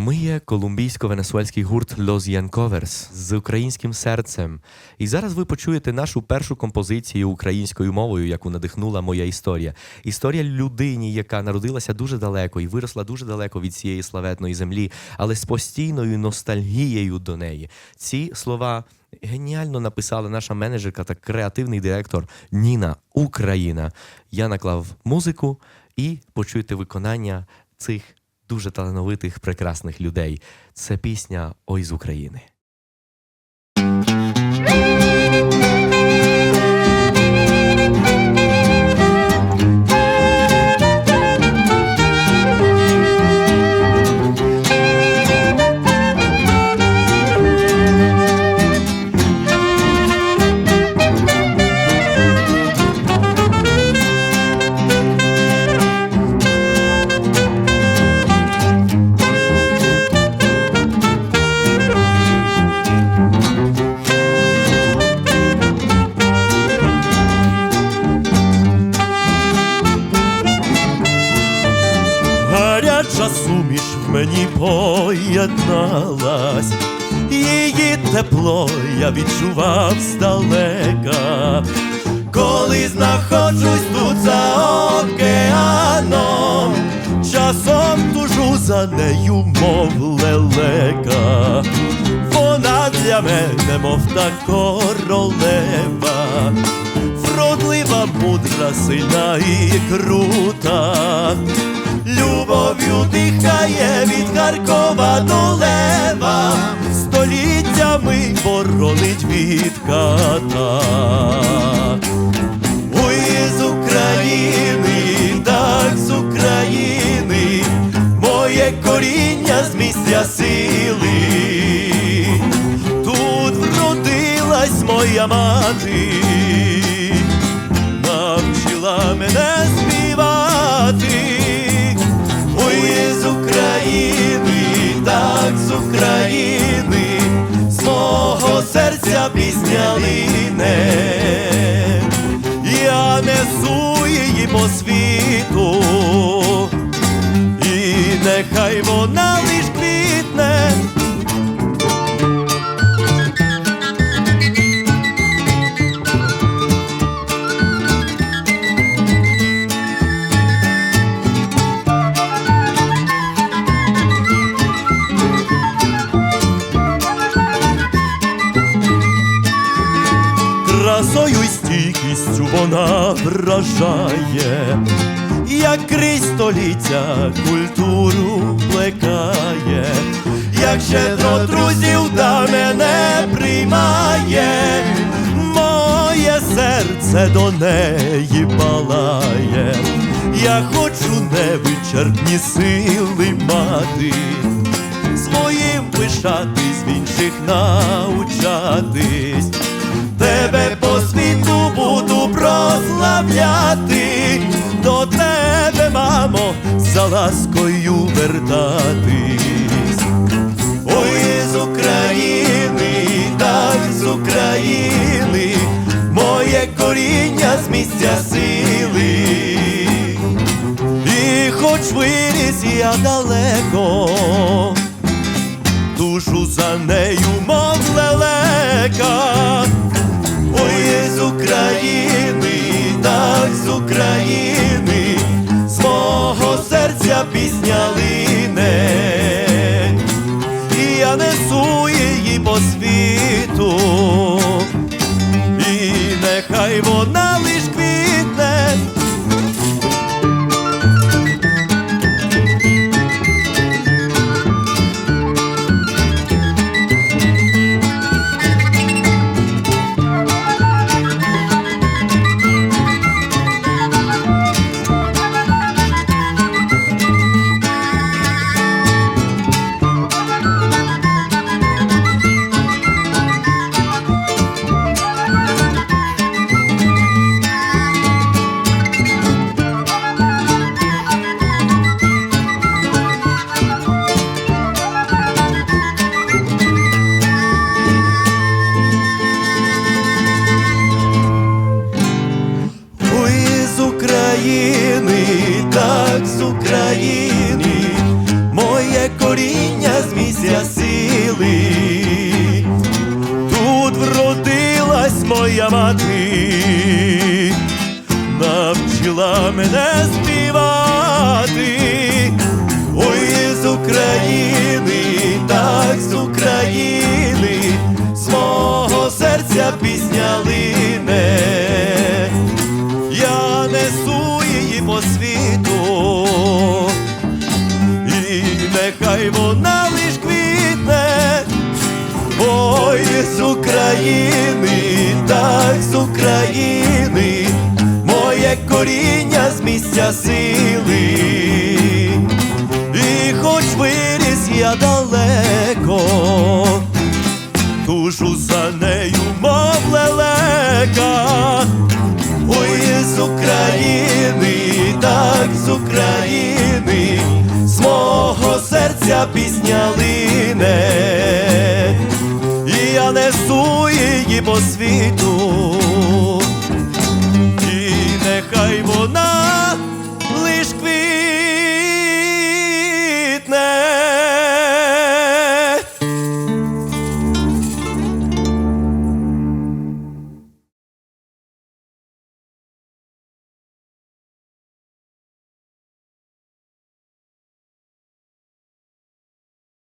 Ми є колумбійсько-венесуельський гурт Los Yankovers з українським серцем. І зараз ви почуєте нашу першу композицію українською мовою, яку надихнула моя історія. Історія людині, яка народилася дуже далеко і виросла дуже далеко від цієї славетної землі, але з постійною ностальгією до неї. Ці слова геніально написала наша менеджерка та креативний директор Ніна Україна. Я наклав музику і почуєте виконання цих дуже талановитих, прекрасних людей. Це пісня Ой з України. Гаряча суміш в мені поєдналась, її тепло я відчував здалека, коли знаходжусь тут за океаном, часом тужу за нею, мов лелека. Вона для мене, мов та королева, вродлива, мудра, сильна і крута. Любов'ю дихає від Харкова до Лева, століттями боронить від ката. Ой, з України, так з України, моє коріння з місця сили. Тут вродилась моя мати, серця пісня лине. Я несу її по світу, і нехай вона красою й стійкістю вона вражає, як крізь культуру плекає, як щедро друзів да мене приймає, моє серце до неї палає, я хочу невичерпні сили мати. Своїм пишатись, в інших научатись. Тебе світу буду прославляти, до тебе, мамо, за ласкою вертатись. Ой, з України, так з України, моє коріння з місця сили. І хоч виріс я далеко, душу за нею, мов лелека. України, так з України, моє коріння з місця сили, тут вродилась моя мати, навчила мене співати, ой з України, так з України, з мого серця пісня. Нехай вона лиш квітне. Ой, з України, так з України, моє коріння з місця сили. І хоч виріс я далеко, тушу за нею, мов лелека. Ой, з України, серця пісня і я несу її по світу,